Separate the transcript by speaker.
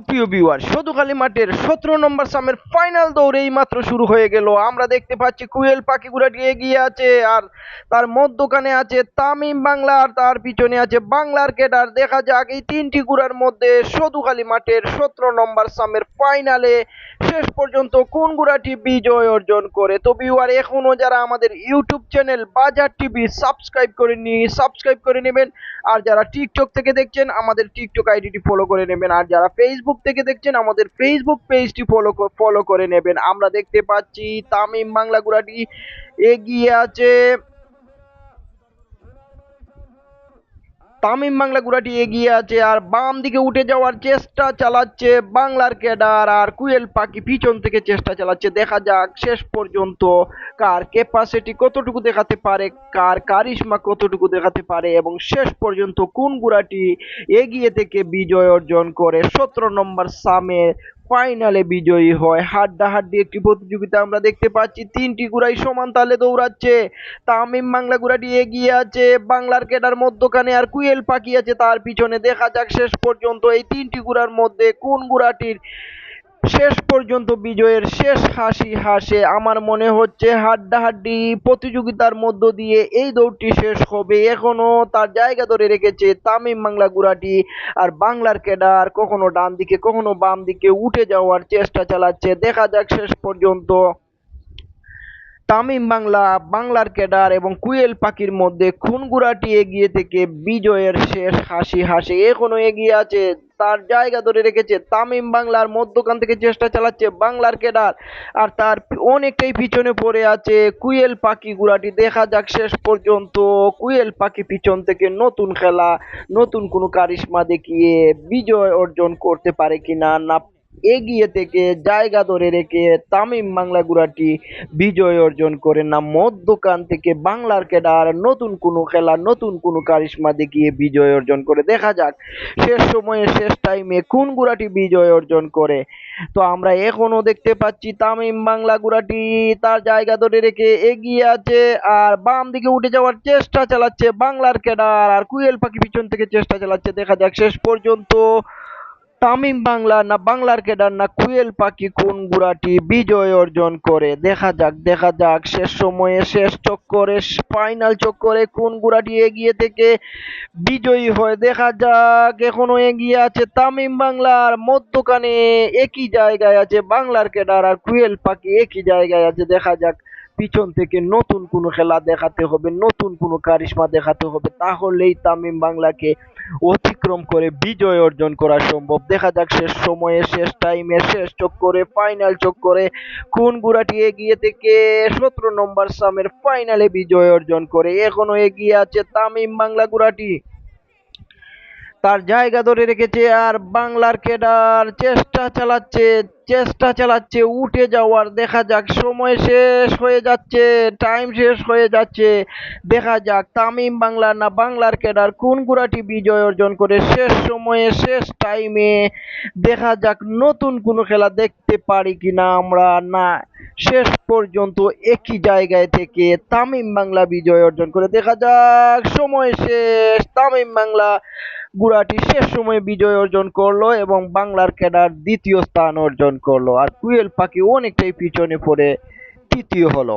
Speaker 1: সুপ্রিয় ভিউয়ার সদুখালী মাঠের সতেরো নম্বর সামের ফাইনাল দৌড় এই মাত্র শুরু হয়ে গেল। আমরা দেখতে পাচ্ছি কুয়েল পাখিগুড়াটি এগিয়ে আছে আর তার মধ্যখানে আছে তামিম বাংলা আর তার পিছনে আছে বাংলার কেডার দেখা যাক এই তিনটি গুড়ার মধ্যে সদুখালী মাঠের সতেরো নম্বর সামের ফাইনালে শেষ পর্যন্ত কোন গুড়াটি বিজয় অর্জন করে। তো ভিউয়ার এখনও যারা আমাদের YouTube channel Bazar TV subscribe করে নি সাবস্ক্রাইব করে নেবেন। আর যারা টিকটক থেকে দেখছেন, আমাদের টিকটক আইডিটি ফলো করে নেবেন। আর যারা ফেসবুক থেকে দেখছেন, আমাদের ফেসবুক পেজটি ফলো ফলো করে নেবেন। আমরা দেখতে পাচ্ছি, তামিম বাংলা গুড়াটি এগিয়ে আছে। তামিম বাংলা গুড়াটি এগিয়ে আছে আর বাম দিকে উঠে যাওয়ার চেষ্টা চালাচ্ছে বাংলার ক্যাডার আর কুয়েল পাখি পিছন থেকে চেষ্টা চালাচ্ছে। দেখা যাক শেষ পর্যন্ত কার ক্যাপাসিটি কতটুকু দেখাতে পারে, কার কারিশমা কতটুকু দেখাতে পারে এবং শেষ পর্যন্ত কোন গুড়াটি এগিয়ে থেকে বিজয় অর্জন করে সতেরো নম্বর সামে ফাইনালে বিজয়ী হয়। হাড্ডাহাড্ডি একটি প্রতিযোগিতা আমরা দেখতে পাচ্ছি। তিনটি গুড়াই সমান তালে দৌড়াচ্ছে। তামিম বাংলা গুড়াটি এগিয়ে আছে। বাংলার কেডার মধ্যখানে আর কুয়েল পাখি আছে। তার পিছনে দেখা যাক শেষ পর্যন্ত এই তিনটি গুড়ার মধ্যে কোন গুড়াটির শেষ পর্যন্ত বিজয়ের শেষ হাসি হাসে। আমার মনে হচ্ছে হাড্ডাহাড্ডি প্রতিযোগিতার মধ্য দিয়ে এই দৌড়টি শেষ হবে। এখনও তার জায়গা ধরে রেখেছে তামিম বাংলা গুড়াটি। আর বাংলার কেডার কখনো ডান দিকে কখনো বাম দিকে উঠে যাওয়ার চেষ্টা চালাচ্ছে। দেখা যাক শেষ পর্যন্ত। তামিম বাংলা, বাংলার ক্যাডার এবং কুয়েল পাখির মধ্যে খুনগুড়াটি এগিয়ে থেকে বিজয়ের শেষ হাসি হাসি এখনও এগিয়ে আছে। তার জায়গা ধরে রেখেছে তামিম বাংলার মধ্যখান থেকে চেষ্টা চালাচ্ছে বাংলার কেডার। আর তার অনেকটাই পিছনে পড়ে আছে কুয়েল পাখি গুড়াটি। দেখা যাক শেষ পর্যন্ত কুয়েল পাখি পিছন থেকে নতুন খেলা, নতুন কোনো কারিশমা দেখিয়ে বিজয় অর্জন করতে পারে কিনা, না এগিয়ে থেকে জায়গা ধরে রেখে তামিম বাংলা গুড়াটি বিজয় অর্জন করে না। মধ্যখান থেকে বাংলার কেডার নতুন কোনো খেলা, নতুন কোনো কারিশ্মা দেখিয়ে বিজয় অর্জন করে। দেখা যাক, শেষ সময়ে, শেষ টাইমে কোন গুড়াটি বিজয় অর্জন করে। তো আমরা এখনও দেখতে পাচ্ছি তামিম বাংলা গুড়াটি তার জায়গা ধরে রেখে এগিয়ে আছে আর বাম দিকে উঠে যাওয়ার চেষ্টা চালাচ্ছে বাংলার কেডার আর কুয়েল পাখি পিছন থেকে চেষ্টা চালাচ্ছে। দেখা যাক শেষ পর্যন্ত তামিম বাংলা না বাংলার কেডার না কুয়েল পাখি কোন গুড়াটি বিজয় অর্জন করে? দেখা যাক দেখা যাক। শেষ সময়ে, শেষ চক্করে ফাইনাল চক্করে কোন গুড়াটি এগিয়ে থেকে বিজয়ী হয়? দেখা যাক, এখনও এগিয়ে আছে তামিম বাংলার মধ্যখানে। একই জায়গায় আছে বাংলার কেডার আর কুয়েল পাখি একই জায়গায় আছে। দেখা যাক, পিছন থেকে নতুন কোনো খেলা দেখাতে হবে, নতুন কোনো কারিশমা দেখাতে হবে। তাহলেই তামিম বাংলাকে অতিক্রম করে বিজয় অর্জন করা সম্ভব। দেখা যাক শেষ সময়ে, শেষ টাইমে শেষ চক্করে ফাইনাল চক্করে কোন গুড়াটি এগিয়ে থেকে সতেরো নম্বর সামের ফাইনালে বিজয় অর্জন করে। এখনও এগিয়ে আছে তামিম বাংলা গুড়াটি। তার জায়গা ধরে রেখেছে আর বাংলার কেডার চেষ্টা চালাচ্ছে চেষ্টা চালাচ্ছে, উঠে যাওয়ার। দেখা যাক, সময় শেষ হয়ে যাচ্ছে টাইম শেষ হয়ে যাচ্ছে। দেখা যাক, তামিম বাংলার না বাংলার কেডার কোন গুড়াটি বিজয় অর্জন করে শেষ সময়ে, শেষ টাইমে দেখা যাক, নতুন কোনো খেলা দেখতে পারি কি না আমরা না। শেষ পর্যন্ত একই জায়গায় থেকে তামিম বাংলা বিজয় অর্জন করে। দেখা যাক, সময় শেষ, তামিম বাংলা গুড়াটি শেষ সময়ে বিজয় অর্জন করল এবং বাংলার ক্যাডার দ্বিতীয় স্থান অর্জন করল। আর কুয়েল পাখি অনেকটাই পিছনে পড়ে তৃতীয় হলো।